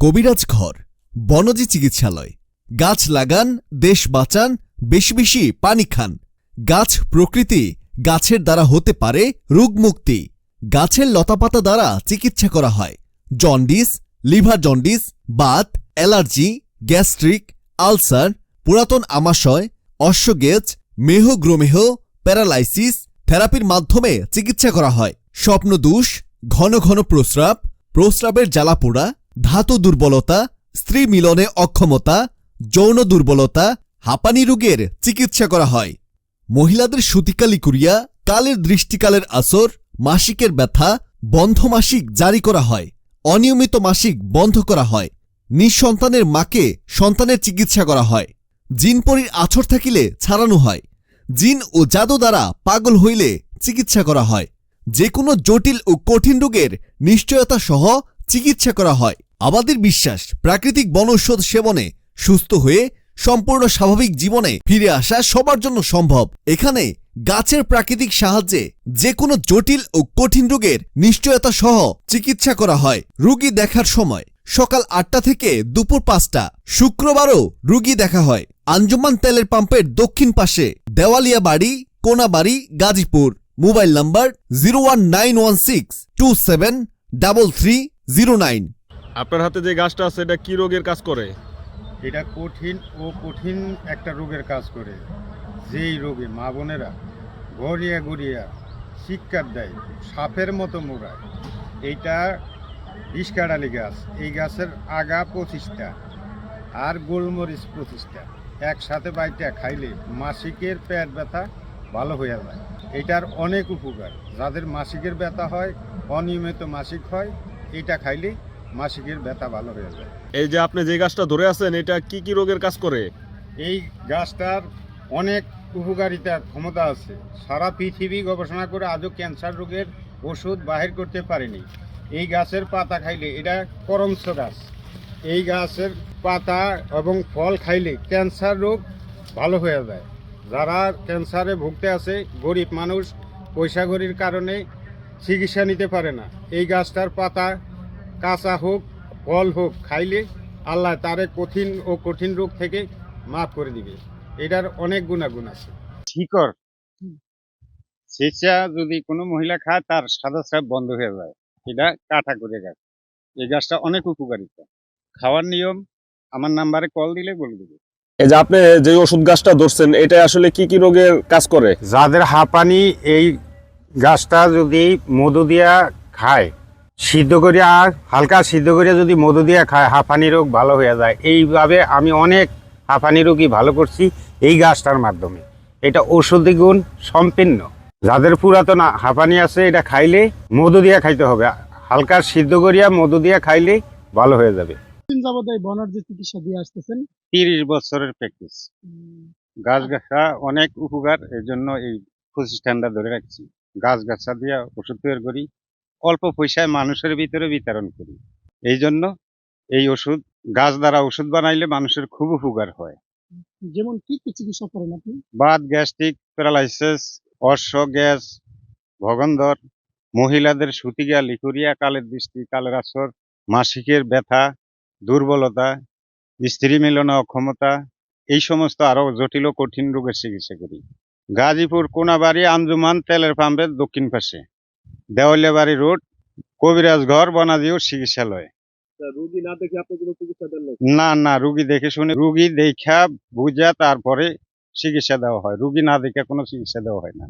কবিরাজ ঘর, বনজি চিকিৎসালয়। গাছ লাগান, দেশ বাঁচান, বেশি বেশি পানি খান। গাছ প্রকৃতি, গাছের দ্বারা হতে পারে রোগমুক্তি। গাছের লতাপাতা দ্বারা চিকিৎসা করা হয়। জন্ডিস, লিভার জন্ডিস, বাত, অ্যালার্জি, গ্যাস্ট্রিক, আলসার, পুরাতন আমাশয়, অশ্বগেজ, মেহগ্রমেহ, প্যারালাইসিস থেরাপির মাধ্যমে চিকিৎসা করা হয়। স্বপ্নদোষ, ঘন ঘন প্রস্রাব, প্রস্রাবের জ্বালাপোড়া ধাতু দুর্বলতা, স্ত্রী মিলনে অক্ষমতা, যৌন দুর্বলতা, হাঁপানি রোগের চিকিৎসা করা হয়। মহিলাদের সুতিকালি কুরিয়া কালের দৃষ্টিকালের আসর, মাসিকের ব্যথা, বন্ধ মাসিক জারি করা হয়, অনিয়মিত মাসিক বন্ধ করা হয়, নিঃসন্তানের মাকে সন্তানের চিকিৎসা করা হয় জিনপরির আছর থাকিলে ছাড়ানো হয়, জিন ও জাদু দ্বারা পাগল হইলে চিকিৎসা করা হয় যে কোনো জটিল ও কঠিন রোগের নিশ্চয়তা সহ চিকিৎসা করা হয়। আমাদের বিশ্বাস প্রাকৃতিক বনৌষধ সেবনে সুস্থ হয়ে সম্পূর্ণ স্বাভাবিক জীবনে ফিরে আসা সবার জন্য সম্ভব। এখানে গাছের প্রাকৃতিক সাহায্যে যে কোনো জটিল ও কঠিন রোগের নিশ্চয়তা সহ চিকিৎসা করা হয় রুগী দেখার সময়। সকাল আটটা থেকে দুপুর পাঁচটা, শুক্রবারও রুগী দেখা হয়। আঞ্জুমান তেলের পাম্পের দক্ষিণ পাশে দেওয়ালিয়া বাড়ি, Konabari, Gazipur. Mobile number zero one nine one six two seven double three zero nine. আপনার হাতে যে গাছটা আছে, এটা কি রোগের কাজ করে? এটা কঠিন ও কঠিন একটা রোগের কাজ করে। যেই রোগে মা বোনেরা গড়িয়া গড়িয়া শিক্ষার দেয়, সাপের মতো মোড়ায়, এইটা বিষকাডালি গাছ। এই গাছের আগা পঁচিশটা আর গোলমরিচ পঁচিশটা একসাথে বাইটা খাইলে মাসিকের পেট ব্যথা ভালো হয়ে যায়। এটার অনেক উপকার। যাদের মাসিকের ব্যথা হয়, অনিয়মিত মাসিক হয়, এটা খাইলে মাসিকের ব্যথা ভালো হয়ে যায়। এই যে আপনি যে গাছটা ধরে আছেন এটা কি কি রোগের কাজ করে? এই গাছটার অনেক উপকারিতার ক্ষমতা আছে। সারা পৃথিবী গবেষণা করে আজও ক্যান্সার রোগের ওষুধ বাহির করতে পারেনি। এই গাছের পাতা খাইলে এটা করমস গাছ। এই গাছের পাতা এবং ফল খাইলে ক্যান্সার রোগ ভালো হয়ে যায়। যারা ক্যান্সারে ভুগতে আছে গরিব মানুষ পয়সা গরির কারণে চিকিৎসা নিতে পারে না। এই গাছটার পাতা কাঁচা হোক ফল হোক খাইলে আল্লাহ তারে কঠিন ও কঠিন রোগ থেকে মাফ করে দিবে। এটার অনেক গুণাগুণ আছে। শিকড় সেচা যদি কোনো মহিলা খায় তার সাদা স্রাব বন্ধ হয়ে যায়। এটা কাটা করে গাছ। এই গাছটা অনেক উপকারিতা। খাওয়ার নিয়ম আমার নাম্বারে কল দিলে বলে দেবে। এই যে আপনি যে ওষুধ গাছটা ধরছেন এটা আসলে কি কি রোগের কাজ করে? যাদের হাঁপানি এই গাছটা যদি মধু দিয়া খায় সিদ্ধ করিয়া হালকা সিদ্ধ করিয়া যদি মধু দিয়া খায় হাঁপানি রোগ ভালো হয়ে যায়। এইভাবে আমি অনেক হাঁপানি রোগী ভালো করছি এই গাছটার মাধ্যমে। এটা ঔষধি গুণ সম্পূর্ণ যাদের পুরাতন হাঁপানি আছে এটা খাইলে মধু দিয়া খাইতে হবে। হালকা সিদ্ধ করিয়া মধু দিয়া খাইলে ভালো হয়ে যাবে। এই বনার্জি চিকিৎসা দিয়ে আসতেছেন? তিরিশ বছরের প্র্যাকটিস গাছ গাছা অনেক উপকার এর জন্য এই প্রতিষ্ঠানটা ধরে রাখছি। গাছ গাছা দিয়ে ওষুধ তৈরি করি। অল্প পয়সায় মানুষের ভিতরে বিতরণ করি। এই জন্য এই ওষুধ গাছ দ্বারা ওষুধ বানাইলে মানুষের খুব উপকার হয়। যেমন কি কি চিকিৎসা করেন আপনি? বাত গ্যাস্ট্রিক প্যারালাইসিস অশ্ব গ্যাস ভগন্দর মহিলাদের সুতিগা লিকুরিয়া কালের দৃষ্টি কালের আসর মাসিকের ব্যথা দুর্বলতা স্ত্রী মিলনে অক্ষমতা এই সমস্ত আরও জটিল ও কঠিন রোগের চিকিৎসা করি। গাজীপুর কোনাবাড়ি আঞ্জুমান তেলের পাম্পের দক্ষিণ পাশে। দেওয়ালিয়াবাড়ি রোড কবিরাজ ঘর বনাদিও চিকিৎসালয়। রুগী না দেখে আপনি কোনো চিকিৎসা দেন না না রুগী দেখে শুনে রুগী দেখা বুঝা তারপরে চিকিৎসা দেওয়া হয়। রুগী না দেখে কোনো চিকিৎসা দেওয়া হয় না।